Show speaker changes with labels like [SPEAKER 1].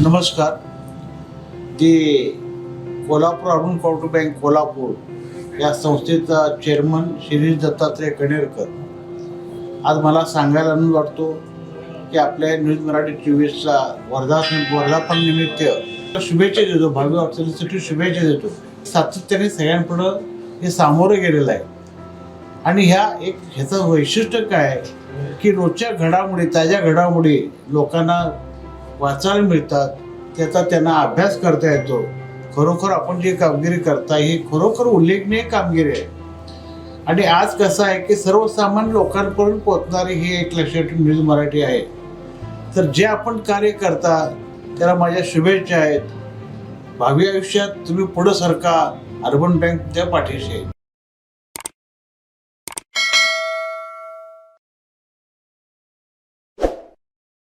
[SPEAKER 1] नमस्कार. ते Kolhapur Arun counter bank Kolhapur या संस्थेचा चेअरमन शिरीष दत्तात्रय कणेरकर. आज मला सांगायला आनंद वाटतो की आपल्या न्यूज मराठी चोवीसला वर्धा वर्धापन निमित्त शुभेच्छा देतो भावी वाटचालीसाठी शुभेच्छा देतो. सातत्याने सगळ्यांपुढं हे सामोरं गेलेलं आहे. आणि ह्या एक ह्याचं वैशिष्ट्य काय आहे की रोजच्या घडामोडी ताज्या घडामोडी लोकांना वाचायला मिळतात त्याचा त्यांना अभ्यास करता येतो. खरोखर आपण जी कामगिरी करता ही खरोखर उल्लेखनीय कामगिरी आहे. आणि आज कसं आहे की सर्वसामान्य लोकांपर्यंत पोहोचणारी ही एक लक्षात न्यूज मराठी आहे. तर जे आपण कार्य करता त्याला माझ्या शुभेच्छा आहेत. भावी आयुष्यात तुम्ही पुढं सरका अर्बन बँक त्या पाठीशी आहे.